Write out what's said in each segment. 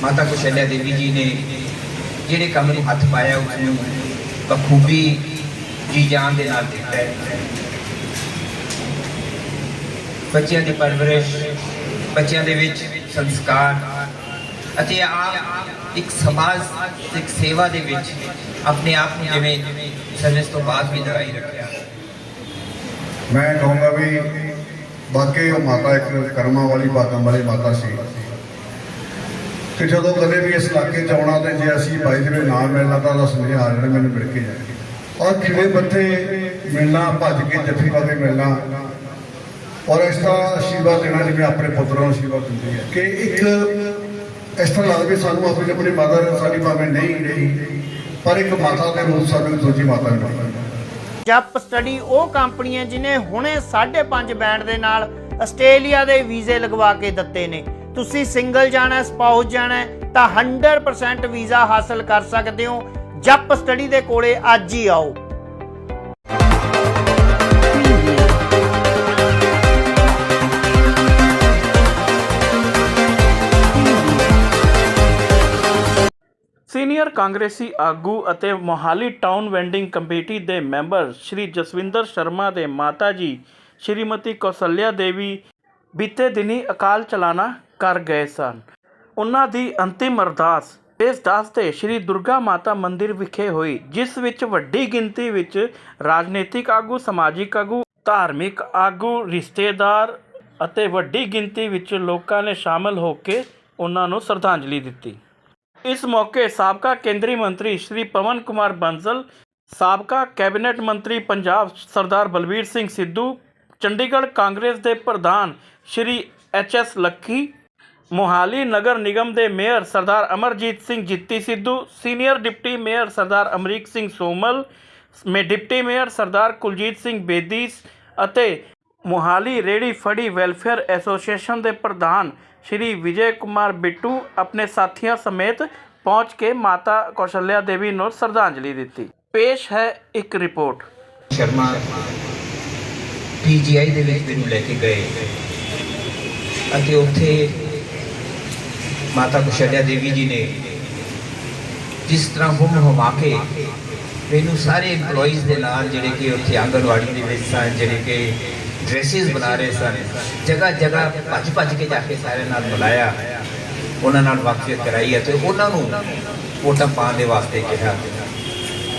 ਮਾਤਾ ਕੁਸ਼ਲਿਆ ਦੇਵੀ ਜੀ ਨੇ ਜਿਹੜੇ ਕੰਮ ਨੂੰ ਹੱਥ ਪਾਇਆ ਉਸ ਨੂੰ ਬਖੂਬੀ ਜੀ ਜਾਨ ਦੇ ਨਾਲ ਕੀਤਾ ਹੈ। ਬੱਚਿਆਂ ਦੀ ਪਰਵਰਿਸ਼, ਬੱਚਿਆਂ ਦੇ ਵਿੱਚ ਸੰਸਕਾਰ ਅਤੇ ਆਪ ਇੱਕ ਸਮਾਜ, ਇੱਕ ਸੇਵਾ ਦੇ ਵਿੱਚ ਆਪਣੇ ਆਪ ਨੂੰ ਜਿਵੇਂ ਸਰਵਿਸ ਤੋਂ ਬਾਅਦ ਵੀ ਲਗਾਈ ਰੱਖਿਆ। ਮੈਂ ਕਹੂੰਗਾ ਵੀ ਵਾਕਈ ਉਹ ਮਾਤਾ ਇੱਕ ਕਰਮਾਂ ਵਾਲੀ, ਬਾਤਾਂ ਵਾਲੀ ਮਾਤਾ ਸੀ। ਕਿ ਜਦੋਂ ਕਦੇ ਵੀ ਇਸ ਇਲਾਕੇ 'ਚ ਆਉਣਾ ਤੇ ਜੇ ਅਸੀਂ ਭਾਈ ਦੇ ਨਾਮ ਮਿਲਣਾ ਤਾਂ ਉਹਦਾ ਸੁਨੇਹਾ ਆ ਜਾਣਾ, ਮੈਨੂੰ ਮਿਲ ਕੇ ਜਾਏ ਔਰ ਕਿਵੇਂ ਬੱਥੇ ਮਿਲਣਾ, ਭੱਜ ਕੇ ਜੱਫੀ ਪਾ ਕੇ ਮਿਲਣਾ, ਔਰ ਇਸ ਤਰ੍ਹਾਂ ਆਸ਼ੀਰਵਾਦ ਦੇਣਾ ਜਿਵੇਂ ਆਪਣੇ ਪੁੱਤਰਾਂ ਨੂੰ ਆਸ਼ੀਰਵਾਦ ਦਿੰਦੀ ਹੈ। ਕਿ ਇੱਕ ਇਸ ਤਰ੍ਹਾਂ ਲੱਗਦਾ ਸਾਨੂੰ ਆਪਣੀ ਆਪਣੀ ਮਾਤਾ ਸਾਡੀ ਭਾਵੇਂ ਨਹੀਂ ਰਹੀ, ਪਰ ਇੱਕ ਮਾਤਾ ਦੇ ਰੂਪ ਸਾਨੂੰ ਦੂਜੀ ਮਾਤਾ ਮਿਲੀ ਜੱਪ ਸਟੱਡੀ ਉਹ ਕੰਪਨੀ ਹੈ ਜਿਨੇ ਹੁਣੇ 5.5 ਬੈਂਡ ਦੇ ਨਾਲ ਆਸਟ੍ਰੇਲੀਆ ਦੇ ਵੀਜ਼ੇ ਲਗਵਾ ਕੇ ਦਿੱਤੇ ਨੇ। ਤੁਸੀਂ ਸਿੰਗਲ ਜਾਣਾ ਸਪਾਊਸ ਜਾਣਾ ਤਾਂ 100% ਵੀਜ਼ਾ ਹਾਸਲ ਕਰ ਸਕਦੇ ਹੋ। ਜੱਪ ਸਟੱਡੀ ਦੇ ਕੋਲੇ ਅੱਜ ਹੀ ਆਓ। ਸੀਨੀਅਰ ਕਾਂਗਰਸੀ ਆਗੂ ਅਤੇ ਮੋਹਾਲੀ ਟਾਊਨ ਵੈਂਡਿੰਗ ਕਮੇਟੀ ਦੇ ਮੈਂਬਰ ਸ਼੍ਰੀ ਜਸਵਿੰਦਰ ਸ਼ਰਮਾ ਦੇ ਮਾਤਾ ਜੀ, ਸ਼੍ਰੀਮਤੀ ਕੌਸਲਿਆ ਦੇਵੀ, ਬੀਤੇ ਦਿਨੀ ਅਕਾਲ ਚਲਾਣਾ ਕਰ ਗਏ ਸਨ। ਉਹਨਾਂ ਦੀ ਅੰਤਿਮ ਅਰਦਾਸ ਇਸ ਦਾਸ ਤੇ ਸ਼੍ਰੀ ਦੁਰਗਾ ਮਾਤਾ ਮੰਦਿਰ ਵਿਖੇ ਹੋਈ, ਜਿਸ ਵਿੱਚ ਵੱਡੀ ਗਿਣਤੀ ਵਿੱਚ ਰਾਜਨੀਤਿਕ ਆਗੂ, ਸਮਾਜਿਕ ਆਗੂ, ਧਾਰਮਿਕ ਆਗੂ, ਰਿਸ਼ਤੇਦਾਰ ਅਤੇ ਵੱਡੀ ਗਿਣਤੀ ਵਿੱਚ ਲੋਕਾਂ ਨੇ ਸ਼ਾਮਲ ਹੋ ਕੇ ਉਹਨਾਂ ਨੂੰ ਸ਼ਰਧਾਂਜਲੀ ਦਿੱਤੀ। ਇਸ ਮੌਕੇ ਸਾਬਕਾ ਕੇਂਦਰੀ ਮੰਤਰੀ ਸ਼੍ਰੀ ਪਵਨ ਕੁਮਾਰ ਬੰਸਲ, ਸਾਬਕਾ ਕੈਬਨਿਟ ਮੰਤਰੀ ਪੰਜਾਬ ਸਰਦਾਰ ਬਲਬੀਰ ਸਿੰਘ ਸਿੱਧੂ, ਚੰਡੀਗੜ੍ਹ ਕਾਂਗਰਸ ਦੇ ਪ੍ਰਧਾਨ ਸ਼੍ਰੀ ਐਚ ਐਸ ਲੱਖੀ ਮੋਹਾਲੀ ਨਗਰ ਨਿਗਮ ਦੇ mayor Sardar Amarjit Singh Jitti Sidhu, senior deputy mayor Sardar Amrik Singh Somal, ਮੇ, ਡਿਪਟੀ ਮੇਅਰ ਸਰਦਾਰ ਕੁਲਜੀਤ ਸਿੰਘ ਬੇਦੀ ਅਤੇ ਮੋਹਾਲੀ ਰੇੜੀ ਫੜੀ ਵੈਲਫੇਅਰ ਐਸੋਸੀਏਸ਼ਨ ਦੇ ਪ੍ਰਧਾਨ ਸ਼੍ਰੀ ਵਿਜੇ ਕੁਮਾਰ ਬਿੱਟੂ ਆਪਣੇ ਸਾਥੀਆਂ ਸਮੇਤ ਪਹੁੰਚ ਕੇ ਮਾਤਾ ਕੌਸ਼ਲਿਆ ਦੇਵੀ ਨੂੰ ਸ਼ਰਧਾਂਜਲੀ ਦਿੱਤੀ। ਪੇਸ਼ ਹੈ ਇੱਕ ਰਿਪੋਰਟ। ਸ਼ਰਮਾ ਪੀਜੀਆਈ ਦੇ ਵਿੱਚ ਮੈਨੂੰ ਲੈ ਕੇ ਗਏ ਅਤੇ ਉੱਥੇ ਮਾਤਾ ਕੁਸ਼ਲਿਆ ਦੇਵੀ ਜੀ ਨੇ ਜਿਸ ਤਰ੍ਹਾਂ ਹੁਮ ਹੁਮਾ ਕੇ ਮੈਨੂੰ ਸਾਰੇ EMPLOYEES ਦੇ ਨਾਲ ਜਿਹੜੇ ਕਿ ਉੱਥੇ ਆਂਗਣਵਾੜੀ ਦੇ ਵਿੱਚ ਸਨ, ਜਿਹੜੇ ਕਿ ਡਰੈਸਿਸ ਬਣਾ ਰਹੇ ਸਨ, ਜਗ੍ਹਾ ਜਗ੍ਹਾ ਭੱਜ ਭੱਜ ਕੇ ਜਾ ਕੇ ਸਾਰਿਆਂ ਨਾਲ ਬੁਲਾਇਆ। ਉਹਨਾਂ ਨਾਲ ਵਾਕਫੀਅਤ ਕਰਾਈ ਅਤੇ ਉਹਨਾਂ ਨੂੰ ਵੋਟਾਂ ਪਾਉਣ ਦੇ ਵਾਸਤੇ ਕਿਹਾ।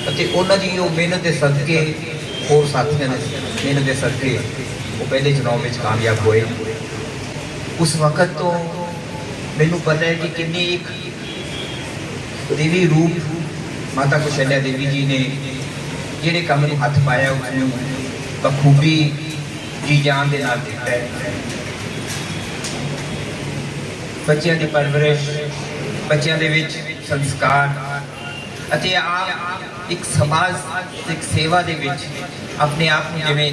ਅਤੇ ਉਹਨਾਂ ਦੀ ਉਹ ਮਿਹਨਤ ਦੇ ਸਦਕੇ ਹੋਰ ਸਾਥੀਆਂ ਨੇ ਮਿਹਨਤ ਦੇ ਸਦਕੇ ਉਹ ਪਹਿਲੇ ਚੁਣਾਵ ਵਿੱਚ ਕਾਮਯਾਬ ਹੋਏ। ਉਸ ਵਕਤ ਤੋਂ ਮੈਨੂੰ ਪਤਾ ਹੈ ਕਿ ਕਿੰਨੀ ਇੱਕ ਦੇਵੀ ਰੂਪ ਮਾਤਾ ਕੁਸ਼ਲਿਆ ਦੇਵੀ ਜੀ ਨੇ ਜਿਹੜੇ ਕੰਮ ਨੂੰ ਹੱਥ ਪਾਇਆ, ਉਸ ਨੂੰ ਬਖੂਬੀ ਜੀ ਜਾਨ ਦੇ ਨਾਲ ਦਿੱਤਾ ਹੈ। ਬੱਚਿਆਂ ਦੀ ਪਰਵਰਿਸ਼, ਬੱਚਿਆਂ ਦੇ ਵਿੱਚ ਸੰਸਕਾਰ ਅਤੇ ਆਪ ਇੱਕ ਸਮਾਜ ਇੱਕ ਸੇਵਾ ਦੇ ਵਿੱਚ ਆਪਣੇ ਆਪ ਨੂੰ ਜਿਵੇਂ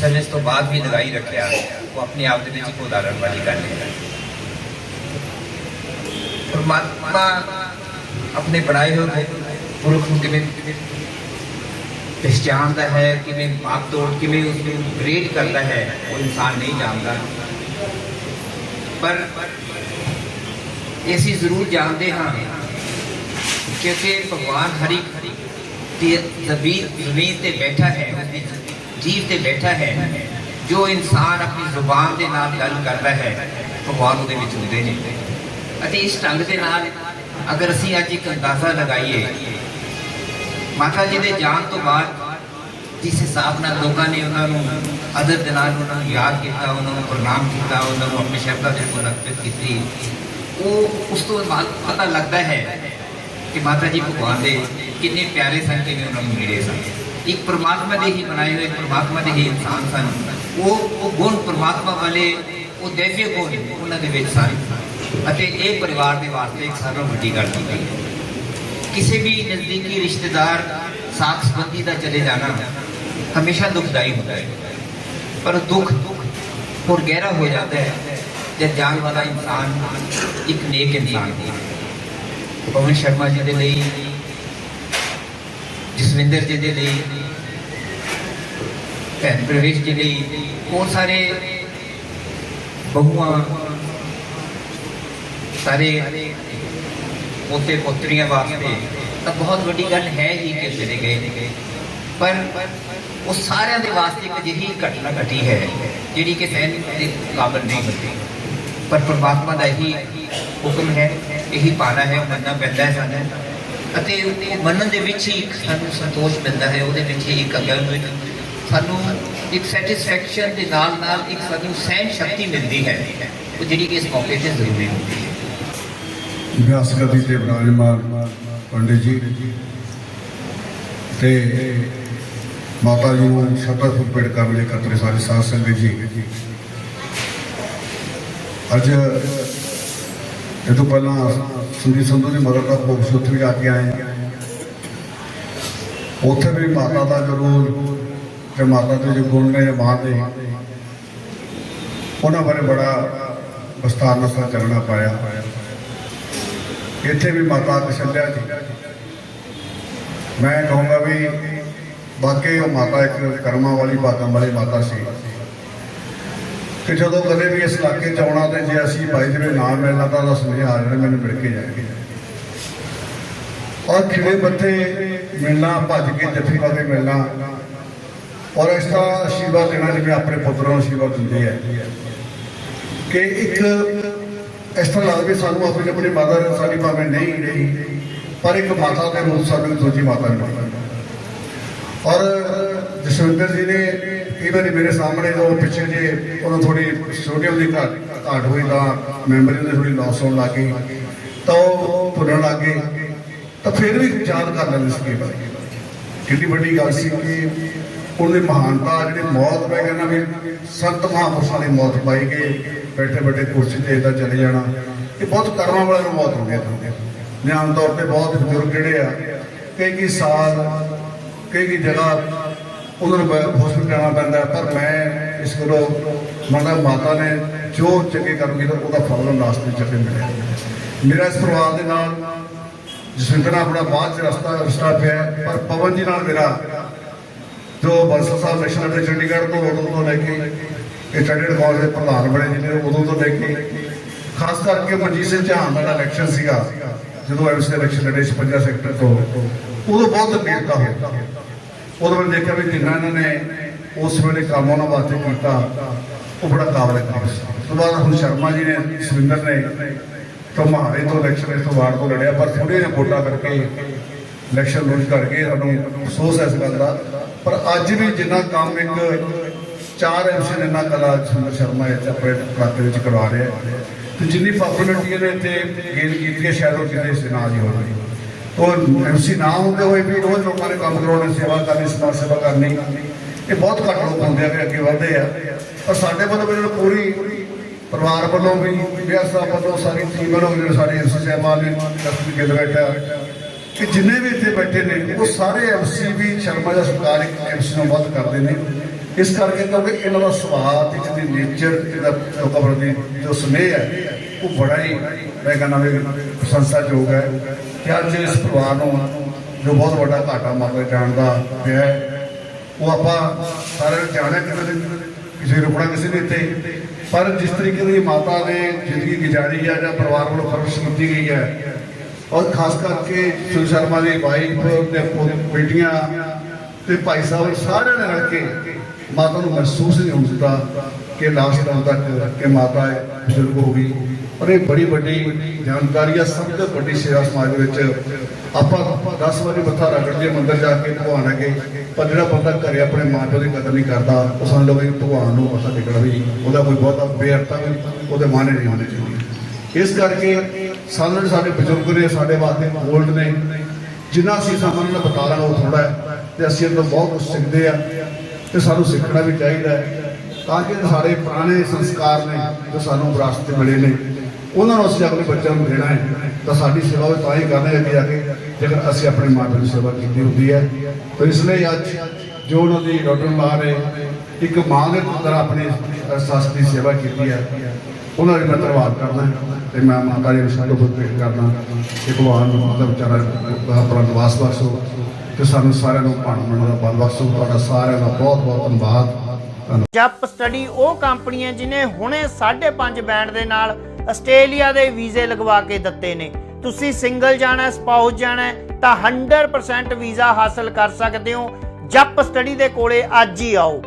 ਸਰਵਿਸ ਤੋਂ ਬਾਅਦ ਵੀ ਲਗਾਈ ਰੱਖਿਆ, ਉਹ ਆਪਣੇ ਆਪ ਦੇ ਵਿੱਚ ਇੱਕ ਉਦਾਹਰਣ ਵਾਲੀ ਗੱਲ ਹੈ। ਪਰਮਾਤਮਾ ਆਪਣੇ ਬਣਾਏ ਹੋਏ ਪੁਰਖ ਨੂੰ ਕਿਵੇਂ ਪਛਾਣਦਾ ਹੈ, ਕਿਵੇਂ ਬਾਪ ਤੋੜ, ਕਿਵੇਂ ਉਸ ਨੂੰ ਗ੍ਰੇਡ ਕਰਦਾ ਹੈ, ਉਹ ਇਨਸਾਨ ਨਹੀਂ ਜਾਣਦਾ। ਪਰ ਅਸੀਂ ਜ਼ਰੂਰ ਜਾਣਦੇ ਹਾਂ ਕਿਉਂਕਿ ਭਗਵਾਨ ਹਰੀ ਤੇ ਜ਼ਮੀਨ ਜ਼ਮੀਨ ਤੇ ਬੈਠਾ ਹੈ ਜੀਵ ਤੇ ਬੈਠਾ ਹੈ, ਜੋ ਇਨਸਾਨ ਆਪਣੀ ਜ਼ੁਬਾਨ ਦੇ ਨਾਲ ਗੱਲ ਕਰਦਾ ਹੈ, ਭਗਵਾਨ ਉਹਦੇ ਵਿੱਚ ਹੁੰਦੇ ਨੇ। ਅਤੇ ਇਸ ਢੰਗ ਦੇ ਨਾਲ ਅਗਰ ਅਸੀਂ ਅੱਜ ਇੱਕ ਅੰਦਾਜ਼ਾ ਲਗਾਈਏ, ਮਾਤਾ ਜੀ ਦੇ ਜਾਣ ਤੋਂ ਬਾਅਦ ਜਿਸ ਹਿਸਾਬ ਨਾਲ ਲੋਕਾਂ ਨੇ ਉਹਨਾਂ ਨੂੰ ਅਦਰ ਦੇ ਨਾਲ ਉਹਨਾਂ ਨੂੰ ਯਾਦ ਕੀਤਾ, ਉਹਨਾਂ ਨੂੰ ਪ੍ਰਣਾਮ ਕੀਤਾ, ਉਹਨਾਂ ਨੂੰ ਆਪਣੇ ਸ਼ਬਦਾਂ ਦੇ ਮੁਨੱਕਤ ਕੀਤੀ, ਉਹ ਉਸ ਤੋਂ ਬਾਅਦ ਪਤਾ ਲੱਗਦਾ ਹੈ ਕਿ ਮਾਤਾ ਜੀ ਭਗਵਾਨ ਦੇ ਕਿੰਨੇ ਪਿਆਰੇ ਸਨ ਕਿਵੇਂ ਉਹਨਾਂ ਨੂੰ ਮਿਲੇ ਸਨ। ਇੱਕ ਪ੍ਰਮਾਤਮਾ ਦੇ ਹੀ ਬਣਾਏ ਹੋਏ ਪ੍ਰਮਾਤਮਾ ਦੇ ਹੀ ਇਨਸਾਨ ਸਨ। ਉਹ ਉਹ ਗੁਣ ਪ੍ਰਮਾਤਮਾ ਵਾਲੇ, ਉਹ ਦੇਵੀ ਗੁਣ ਉਹਨਾਂ ਦੇ ਵਿੱਚ ਸਾਰੇ ਅਤੇ ਇਹ ਪਰਿਵਾਰ ਦੇ ਵਾਸਤੇ ਇੱਕ ਸਾਰਾ ਵੱਡੀ ਗੱਲ ਕੀਤੀ ਹੈ। ਕਿਸੇ ਵੀ ਨਜ਼ਦੀਕੀ ਰਿਸ਼ਤੇਦਾਰ ਸਾਖ ਸੰਬੰਧੀ ਦਾ ਚਲੇ ਜਾਣਾ ਹਮੇਸ਼ਾ ਦੁਖਦਾਈ ਹੁੰਦਾ ਹੈ। ਪਰ ਦੁੱਖ ਹੋਰ ਗਹਿਰਾ ਹੋ ਜਾਂਦਾ ਹੈ ਜਦ ਜਾਣ ਵਾਲਾ ਇਨਸਾਨ ਇੱਕ ਨੇਕ ਇਨਸਾਨ ਹੈ। ਪਵਨ ਸ਼ਰਮਾ ਜੀ ਦੇ ਲਈ, ਜਸਵਿੰਦਰ ਜੀ ਦੇ ਲਈ, ਭੈਣ ਪ੍ਰਵੇਸ਼ ਜੀ ਲਈ ਹੋਰ ਸਾਰੇ ਬਹੂਆਂ ਸਾਰੇ ਪੋਤੇ ਪੋਤਰੀਆਂ ਵਾਸਤੇ ਤਾਂ ਬਹੁਤ ਵੱਡੀ ਗੱਲ ਹੈ ਹੀ ਕਿ ਚਲੇ ਗਏ। ਨੇ ਪਰ ਉਹ ਸਾਰਿਆਂ ਦੇ ਵਾਸਤੇ ਇੱਕ ਅਜਿਹੀ ਘਟਨਾ ਘਟੀ ਹੈ ਜਿਹੜੀ ਕਿ ਸਹਿਣ ਦੇ ਕਾਬਲ ਨਹੀਂ ਹੁੰਦੀ। ਪਰ ਪਰਮਾਤਮਾ ਦਾ ਇਹੀ ਹੁਕਮ ਹੈ, ਇਹੀ ਪਾਣਾ ਹੈ ਮੰਨਣਾ ਪੈਂਦਾ ਹੈ ਸਾਨੂੰ। ਅਤੇ ਉਹ ਮੰਨਣ ਦੇ ਵਿੱਚ ਹੀ ਇੱਕ ਸਾਨੂੰ ਸੰਤੋਸ਼ ਮਿਲਦਾ ਹੈ, ਉਹਦੇ ਵਿੱਚ ਹੀ ਇੱਕ ਅਗਲ ਸਾਨੂੰ ਇੱਕ ਸੈਟੀਸਫੈਕਸ਼ਨ ਦੇ ਨਾਲ ਨਾਲ ਇੱਕ ਸਾਨੂੰ ਸਹਿਣ ਸ਼ਕਤੀ ਮਿਲਦੀ ਹੈ, ਉਹ ਜਿਹੜੀ ਕਿ ਇਸ ਮੌਕੇ ਤੇ ਜ਼ਰੂਰੀ ਹੁੰਦੀ ਹੈ। ਵਿਆਸ ਗਦੀ ਤੇ ਵਿਰਾਜਮਾਨ ਪੰਡਿਤ ਜੀ। ਤੇ ਮਾਤਾ ਜੀ ਨੂੰ ਸ਼ਬਦ ਫੁੱਪੜ ਕਰਨ ਲਈ ਕਤਰੇ ਸਾਰੇ ਸਾਧ ਸੰਗਤ ਜੀ। ਅੱਜ ਇਹ ਤੋਂ ਪਹਿਲਾਂ ਸੁੰਦੀ ਸੰਧੂ ਦੀ ਮਦਦ ਦਾ ਭੋਗ ਉੱਥੇ ਵੀ ਜਾ ਕੇ ਆਏ। ਉੱਥੇ ਵੀ ਮਾਤਾ ਦਾ ਜਰੂਰ ਤੇ ਮਾਤਾ ਦੇ ਜੋ ਗੁਣ ਨੇ ਜਾਂ ਮਾਂ ਦੇ ਉਹਨਾਂ ਬਾਰੇ ਬੜਾ ਵਿਸਤਾਰ ਨਾਲ ਸਾਂ ਚੱਲਣਾ ਪਾਇਆ। ਇੱਥੇ ਵੀ ਮਾਤਾ ਕਸ਼ਲਿਆ ਜੀ। ਮੈਂ ਕਹੂੰਗਾ ਵੀ ਵਾਕਈ ਉਹ ਮਾਤਾ ਇੱਕ ਕਰਮਾਂ ਵਾਲੀ, ਬਾਤਾਂ ਵਾਲੀ ਮਾਤਾ ਸੀ। ਕਿ ਜਦੋਂ ਕਦੇ ਵੀ ਇਸ ਇਲਾਕੇ ਚ ਆਉਣਾ ਤੇ ਜੇ ਅਸੀਂ ਬਾਈ ਦੇ ਨਾਮ ਮਿਲਣਾ ਤਾਂ ਉਹਦਾ ਸੁਨੇਹਾ ਆ ਜਾਣਾ, ਮੈਨੂੰ ਮਿਲ ਕੇ ਜਾਏਗੀ ਔਰ ਖਿੜੇ ਬੱਤੇ ਮਿਲਣਾ, ਭੱਜ ਕੇ ਜੱਫੀ ਪਾ ਕੇ ਮਿਲਣਾ। ਔਰ ਇਸ ਦਾ ਆਸ਼ੀਰਵਾਦ ਦੇਣਾ ਜਿਵੇਂ ਆਪਣੇ ਪੁੱਤਰਾਂ ਨੂੰ ਆਸ਼ੀਰਵਾਦ ਦਿੰਦੀ ਹੈ। ਕਿ ਇੱਕ ਇਸ ਤਰ੍ਹਾਂ ਲੱਗਦਾ ਵੀ ਸਾਨੂੰ ਆਪਣੀ ਆਪਣੀ ਮਾਤਾ ਸਾਡੀ ਭਾਵੇਂ ਨਹੀਂ ਰਹੀ, ਪਰ ਇੱਕ ਮਾਤਾ ਦੇ ਰੂਪ ਸਾਨੂੰ ਦੂਜੀ ਮਾਤਾ ਮਿਲੀ। ਔਰ ਜਸਵਿੰਦਰ ਜੀ ਨੇ ਕਈ ਵਾਰੀ ਮੇਰੇ ਸਾਹਮਣੇ ਉਹ ਪਿੱਛੇ ਜੇ ਉਹਨਾਂ ਥੋੜੀ ਛੋਟੀ ਹੁੰਦੀ ਘਾਟ ਘਾਟ ਹੋਈ ਤਾਂ ਮੈਮਰੀ ਦੀ ਥੋੜੀ ਲਾਸ ਹੋਣ ਲੱਗ ਗਈ, ਤਾਂ ਉਹ ਭੁੱਲਣ ਲੱਗ ਗਏ, ਤਾਂ ਫਿਰ ਵੀ ਯਾਦ ਕਰ ਲੈਂਦੇ ਸੀ ਕਈ ਕਿੰਨੀ ਵੱਡੀ ਗੱਲ ਸੀ ਕਿ ਉਹਦੀ ਮਹਾਨਤਾ ਜਿਹੜੀ ਮੌਤ ਮੈਂ ਕਹਿੰਦਾ ਵੀ ਸੰਤ ਮਹਾਂਪੁਰਸ਼ਾਂ ਦੀ ਮੌਤ ਪਾਈ ਗਈ। ਬੈਠੇ ਬੈਠੇ ਕੁਰਸੀ ਤੇ ਏਦਾਂ ਚਲੇ ਜਾਣਾ। ਇਹ ਬਹੁਤ ਕਰਮਾਂ ਵਾਲਿਆਂ ਨੂੰ ਮੌਤ ਹੋ ਗਿਆ ਨੇ ਆਮ ਤੌਰ ਤੇ ਬਹੁਤ ਬਜ਼ੁਰਗ ਜਿਹੜੇ ਆ, ਕਈ ਕਈ ਸਾਲ, ਕਈ ਕਈ ਜਗ੍ਹਾ ਉਹਨਾਂ ਨੂੰ ਹਸਪੀਟਲ ਜਾਣਾ ਪੈਂਦਾ ਪਰ ਮੈਂ ਇਸ ਕੋਲੋਂ ਮੰਨਦਾ ਮਾਤਾ ਨੇ ਜੋ ਚੰਗੇ ਕਰਮ ਕੀਤਾ, ਉਹਦਾ ਫਲ ਨੂੰ ਨਾਸਤੇ ਚੱਕੇ ਮਿਲਿਆ। ਮੇਰਾ ਇਸ ਪਰਿਵਾਰ ਦੇ ਨਾਲ ਜਸਵਿੰਦਰ ਆਪਣਾ ਬਾਅਦ ਚ ਰਸਤਾ ਰਸਤਾ ਪਿਆ ਪਰ ਪਵਨ ਜੀ ਨਾਲ ਮੇਰਾ ਜੋ ਬੰਸਲ ਸਾਹਿਬ ਨੈਸ਼ਨਲ ਦੇ ਚੰਡੀਗੜ੍ਹ ਤੋਂ ਉਦੋਂ ਤੋਂ ਲੈ ਕੇ ਇਹ ਚੰਡੀਗੜ੍ਹ ਕਾਲਜ ਦੇ ਪ੍ਰਧਾਨ ਬਣੇ ਜਿਹਨੇ ਉਦੋਂ ਤੋਂ ਲੈ ਕੇ, ਖਾਸ ਕਰਕੇ ਮਨਜੀਤ ਸਿੰਘ ਚੌਹਾਨ ਦਾ ਇਲੈਕਸ਼ਨ ਸੀਗਾ, ਜਦੋਂ ਐਮਸੀ ਦੇ ਇਲੈਕਸ਼ਨ ਲੜੇ 56 ਸੈਕਟਰ ਤੋਂ, ਉਦੋਂ ਬਹੁਤ ਨੇੜਤਾ ਹੋਇਆ। ਉਦੋਂ ਮੈਂ ਦੇਖਿਆ ਵੀ ਜਿੰਨਾ ਇਹਨਾਂ ਨੇ ਉਸ ਵੇਲੇ ਕੰਮ ਉਹਨਾਂ ਵਾਸਤੇ ਕੀਤਾ, ਉਹ ਬੜਾ ਕਾਬਲ ਹੈ ਉਸ ਤੋਂ ਬਾਅਦ ਹੁਣ ਸ਼ਰਮਾ ਜੀ ਨੇ, ਸੁਰਿੰਦਰ ਨੇ ਤੋਂ ਮਹਾਰੇ ਤੋਂ ਇਲੈਕਸ਼ਨ ਇਸ ਤੋਂ ਵਾਰਡ ਤੋਂ ਲੜਿਆ, ਪਰ ਥੋੜੇ ਜਿਹੀਆਂ ਵੋਟਾਂ ਕਰਕੇ ਇਲੈਕਸ਼ਨ ਲੂਜ਼ ਕਰਕੇ ਸਾਨੂੰ ਅਫਸੋਸ ਹੈ ਇਸ ਗੱਲ ਦਾ। ਪਰ ਅੱਜ ਵੀ ਜਿੰਨਾ ਕੰਮ ਇੱਕ ਚਾਰ ਐਮਸੀ ਨੇ ਨਾ ਕਲਾ ਸੁੰਦਰ ਸ਼ਰਮਾ ਇੱਥੇ ਆਪਣੇ ਇਲਾਕੇ ਵਿੱਚ ਕਰਵਾ ਰਿਹਾ ਹੈ। ਤੇ ਜਿੰਨੀ ਪਪੂਲੈਰਿਟੀ ਇਹਨੇ ਇੱਥੇ ਗੇਨ ਕੀਤੀ ਹੈ, ਸ਼ਾਇਦ ਉਹ ਕਿਤੇ ਇਸ ਨਾਲ ਹੀ ਹੋਣੀ ਉਹ ਐਮਸੀ ਨਾ ਹੁੰਦੇ ਹੋਏ ਵੀ ਰੋਜ਼ ਲੋਕਾਂ ਨੇ ਕੰਮ ਕਰਾਉਣੇ ਸੇਵਾ ਕਰਨੀ, ਸਮਾਜ ਸੇਵਾ ਕਰਨੀ। ਇਹ ਬਹੁਤ ਘੱਟ ਲੋਕ ਹੁੰਦੇ ਆ ਕਿ ਅੱਗੇ ਵਧਦੇ ਆ। ਪਰ ਸਾਡੇ ਵੱਲੋਂ ਵੀ ਇਹਨਾਂ ਨੂੰ ਪੂਰੀ ਪਰਿਵਾਰ ਵੱਲੋਂ ਵੀ, ਵਿਆਹ ਸਾਹਿਬ ਵੱਲੋਂ ਸਾਰੀ ਟੀਮ ਵੱਲੋਂ ਜਿਹੜੇ ਸਾਡੇ ਐਮਸੀ ਸਾਹਿਬਾਨ ਨੇ ਦਸਤ ਗਿੱਲ ਬੈਠਾ। ਕਿ ਜਿੰਨੇ ਵੀ ਇੱਥੇ ਬੈਠੇ ਨੇ, ਉਹ ਸਾਰੇ ਐਮਸੀ ਵੀ ਸ਼ਰਮਾ ਦਾ ਸਤਿਕਾਰ ਇੱਕ ਐਮਸੀ ਨੂੰ ਵੱਧ ਕਰਦੇ ਨੇ। ਇਸ ਕਰਕੇ ਕਿਉਂਕਿ ਇਹਨਾਂ ਦਾ ਸੁਭਾਅ ਤੇ ਜਿਹਦੀ ਨੇਚਰ ਇਹਦਾ ਲੋਕਾਂ ਪ੍ਰਤੀ ਜੋ ਸਨੇਹ ਹੈ, ਉਹ ਬੜਾ ਹੀ ਮੈਂ ਕਹਿੰਦਾ ਵੀ ਪ੍ਰਸ਼ੰਸਾਯੋਗ ਹੈ। ਕਿ ਅੱਜ ਇਸ ਪਰਿਵਾਰ ਨੂੰ ਜੋ ਬਹੁਤ ਵੱਡਾ ਘਾਟਾ ਮਾਰਦਾ ਜਾਣ ਦਾ ਪਿਆ ਉਹ ਆਪਾਂ ਸਾਰਿਆਂ ਨੂੰ ਜਾਣਿਆ ਕਿ ਕਿਸੇ ਰੁਕਣਾ ਕਿਸੇ ਨੇ ਇੱਥੇ। ਪਰ ਜਿਸ ਤਰੀਕੇ ਦੀ ਮਾਤਾ ਨੇ ਜ਼ਿੰਦਗੀ ਗੁਜ਼ਾਰੀ ਹੈ ਜਾਂ ਪਰਿਵਾਰ ਵੱਲੋਂ ਪਰਵਰਿਸ਼ ਕੀਤੀ ਗਈ ਹੈ ਔਰ ਖਾਸ ਕਰਕੇ ਸੁਰ ਸ਼ਰਮਾ ਦੀ ਵਾਈਫ ਤੇ ਬੇਟੀਆਂ ਤੇ ਭਾਈ ਸਾਹਿਬ ਸਾਰਿਆਂ ਨੇ ਰਲ ਕੇ ਮਾਤਾ ਨੂੰ ਮਹਿਸੂਸ ਨਹੀਂ ਹੋਣ ਦਿੱਤਾ ਕਿ ਲਾਸਟ ਟਾਈਮ ਤੱਕ ਕਿ ਮਾਤਾ ਹੈ ਬਜ਼ੁਰਗ ਹੋ ਗਈ। ਔਰ ਇਹ ਬੜੀ ਵੱਡੀ ਜਾਣਕਾਰੀ ਆ, ਸਭ ਤੋਂ ਵੱਡੀ ਸੇਵਾ ਸਮਾਜ ਦੇ ਵਿੱਚ ਆਪਾਂ 10 ਵਾਰੀ ਮੱਥਾ ਰਗੜ ਜੇ ਮੰਦਰ ਜਾ ਕੇ ਭਗਵਾਨ ਅੱਗੇ, ਪਰ ਜਿਹੜਾ ਬੰਦਾ ਘਰੇ ਆਪਣੇ ਮਾਂ ਪਿਓ ਦੀ ਕਦਰ ਨਹੀਂ ਕਰਦਾ, ਉਹ ਸਾਨੂੰ ਲਓ ਭਗਵਾਨ ਨੂੰ ਮੱਥਾ ਟੇਕਣਾ ਵੀ ਉਹਦਾ ਕੋਈ ਬਹੁਤਾ ਬੇਅਰਥਾ ਵੀ ਉਹਦੇ ਮਾਨੇ ਨਹੀਂ ਹੋਣੇ ਚਾਹੀਦੇ। ਇਸ ਕਰਕੇ ਸਾਨੂੰ ਸਾਡੇ ਬਜ਼ੁਰਗ ਨੇ, ਸਾਡੇ ਵਾਸਤੇ ਗੋਲਡ ਨੇ ਜਿੰਨਾ ਅਸੀਂ ਸਾਨੂੰ ਨਾਲ ਬਤਾ ਲਾਂਗੇ ਉਹ ਥੋੜਾ ਹੈ ਤੇ ਅਸੀਂ ਇਹਨਾਂ ਤੋਂ ਬਹੁਤ ਕੁਝ ਸਿੱਖਦੇ ਆ ਤੇ ਸਾਨੂੰ ਸਿੱਖਣਾ ਵੀ ਚਾਹੀਦਾ ਹੈ। ਤਾਂ ਕਿ ਸਾਡੇ ਪੁਰਾਣੇ ਸੰਸਕਾਰ ਨੇ, ਜੋ ਸਾਨੂੰ ਵਿਰਾਸਤ 'ਚ ਮਿਲੇ ਨੇ, ਉਹਨਾਂ ਨੂੰ ਅਸੀਂ ਆਪਣੇ ਬੱਚਿਆਂ ਨੂੰ ਦੇਣਾ ਹੈ। ਤਾਂ ਸਾਡੀ ਸੇਵਾ ਵੀ ਤਾਂ ਹੀ ਕਰਨੀ ਅੱਗੇ ਆ ਕੇ, ਜੇਕਰ ਅਸੀਂ ਆਪਣੇ ਮਾਪਿਆਂ ਦੀ ਸੇਵਾ ਕੀਤੀ ਹੁੰਦੀ ਹੈ। ਤਾਂ ਇਸ ਲਈ ਅੱਜ ਜੋ ਉਹਨਾਂ ਦੀ ਡਾਕਟਰ ਮਾਂ ਨੇ ਇੱਕ ਮਾਂ ਦੇ ਪੁੱਤਰ ਆਪਣੀ ਸੱਸ ਦੀ ਸੇਵਾ ਕੀਤੀ ਹੈ ਉਹਨਾਂ ਦੀ ਮੈਂ ਧੰਨਵਾਦ ਕਰਦਾ ਤੇ ਮੈਂ ਮਾਤਾ ਜੀ ਨੂੰ ਸਾਡੇ ਕੋਲ ਭੇਟ ਕਰਦਾ ਕਿ ਭਗਵਾਨ ਮਾਤਾ ਵਿਚਾਰਾ ਆਪਣਾ ਨਿਵਾਸ ਬਖਸ਼ੋ ਤੇ ਸਾਨੂੰ ਸਾਰਿਆਂ ਨੂੰ ਭਾਣ ਮੰਨ ਦਾ ਬਲ ਬਖਸ਼ੋ। ਤੁਹਾਡਾ ਸਾਰਿਆਂ ਦਾ ਬਹੁਤ ਬਹੁਤ ਧੰਨਵਾਦ। ਧੰਨਵਾਦ। ਜਪ ਸਟੱਡੀ ਉਹ ਕੰਪਨੀ ਹੈ ਜਿਨੇ ਹੁਣੇ 5.5 ਬੈਂਡ ਦੇ ਨਾਲ ਆਸਟ੍ਰੇਲੀਆ ਦੇ ਵੀਜ਼ੇ ਲਗਵਾ ਕੇ ਦਿੱਤੇ ਨੇ। ਤੁਸੀਂ ਸਿੰਗਲ ਜਾਣਾ, ਸਪਾਊਸ ਜਾਣਾ, ਤਾਂ 100% ਵੀਜ਼ਾ ਹਾਸਲ ਕਰ ਸਕਦੇ ਹੋ। ਜੱਪ ਸਟੱਡੀ ਦੇ ਕੋਲੇ ਅੱਜ ਹੀ ਆਓ।